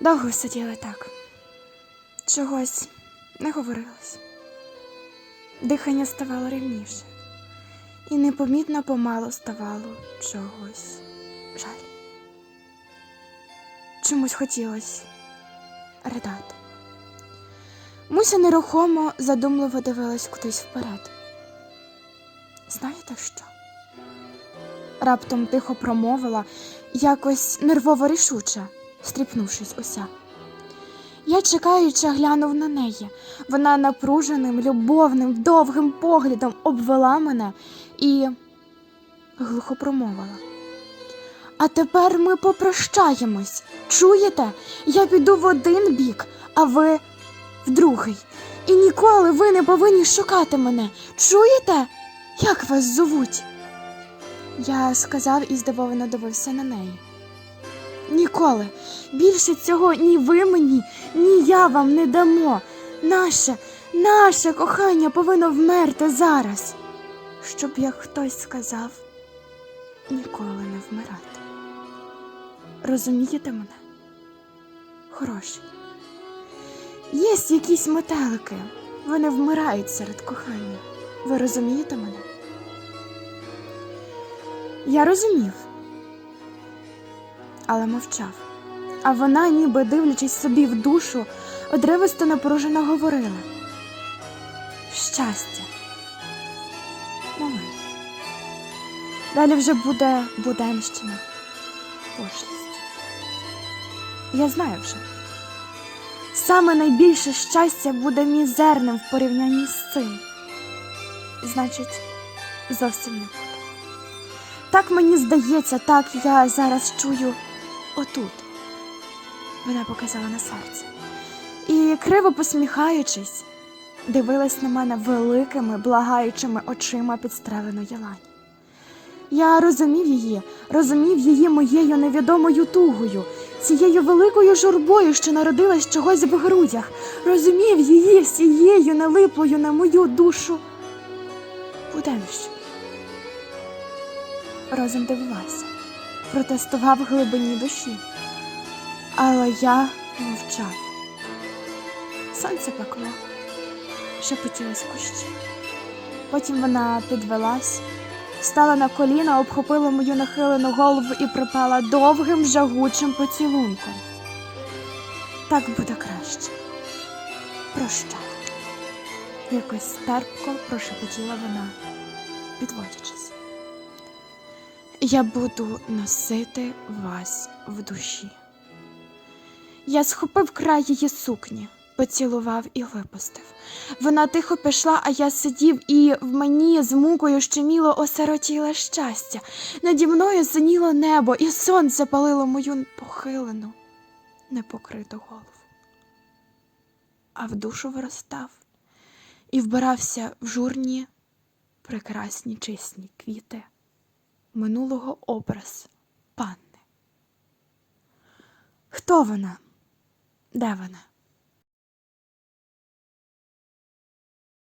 Довго сиділи так. Чогось не говорилось. Дихання ставало рівніше, і непомітно помалу ставало чогось жаль. Чомусь хотілося ридати. Муся нерухомо задумливо дивилась кудись вперед. Знаєте що? Раптом тихо промовила, якось нервово рішуче, стріпнувшись уся. Я чекаючи глянув на неї. Вона напруженим, любовним, довгим поглядом обвела мене і глухо промовила. А тепер ми попрощаємось. Чуєте? Я піду в один бік, а ви в другий. І ніколи ви не повинні шукати мене. Чуєте? Як вас зовуть? Я сказав і здивовано дивився на неї. Ніколи. Більше цього ні ви мені, ні я вам не дамо. Наше, наше кохання повинно вмерти зараз. Щоб як хтось сказав, ніколи не вмирати. Розумієте мене? Хороші. Є якісь метелики, вони вмирають серед кохання. Ви розумієте мене? Я розумів, але мовчав. А вона, ніби дивлячись собі в душу, одривисто напружено говорила. Щастя. Момент. Далі вже буде буденщина, пошлість. Я знаю вже. Саме найбільше щастя буде мізерним в порівнянні з цим. Значить, зовсім не буде. Так мені здається, так я зараз чую отут. Вона показала на серце. І, криво посміхаючись, дивилась на мене великими, благаючими очима підстреленої лані. Я розумів її, розумів її моєю невідомою тугою, цією великою журбою, що народилась чогось в грудях, розумів її всією налиплою на мою душу. Буденщину. Розум дивувався, протестував глибині душі. Але я мовчав. Сонце пекло, шепотілось кущі. Потім вона підвелась, стала на коліна, обхопила мою нахилену голову і припала довгим жагучим поцілунком. Так буде краще. Прощай. Якось терпко прошепотіла вона, підводячись. Я буду носити вас в душі. Я схопив край її сукні, поцілував і випустив. Вона тихо пішла, а я сидів, і в мені з мукою щеміло осиротіле щастя. Наді мною синіло небо, і сонце палило мою похилену, непокриту голову. А в душу виростав і вбирався в журні прекрасні чисні квіти минулого образ панни. Хто вона? Де вона?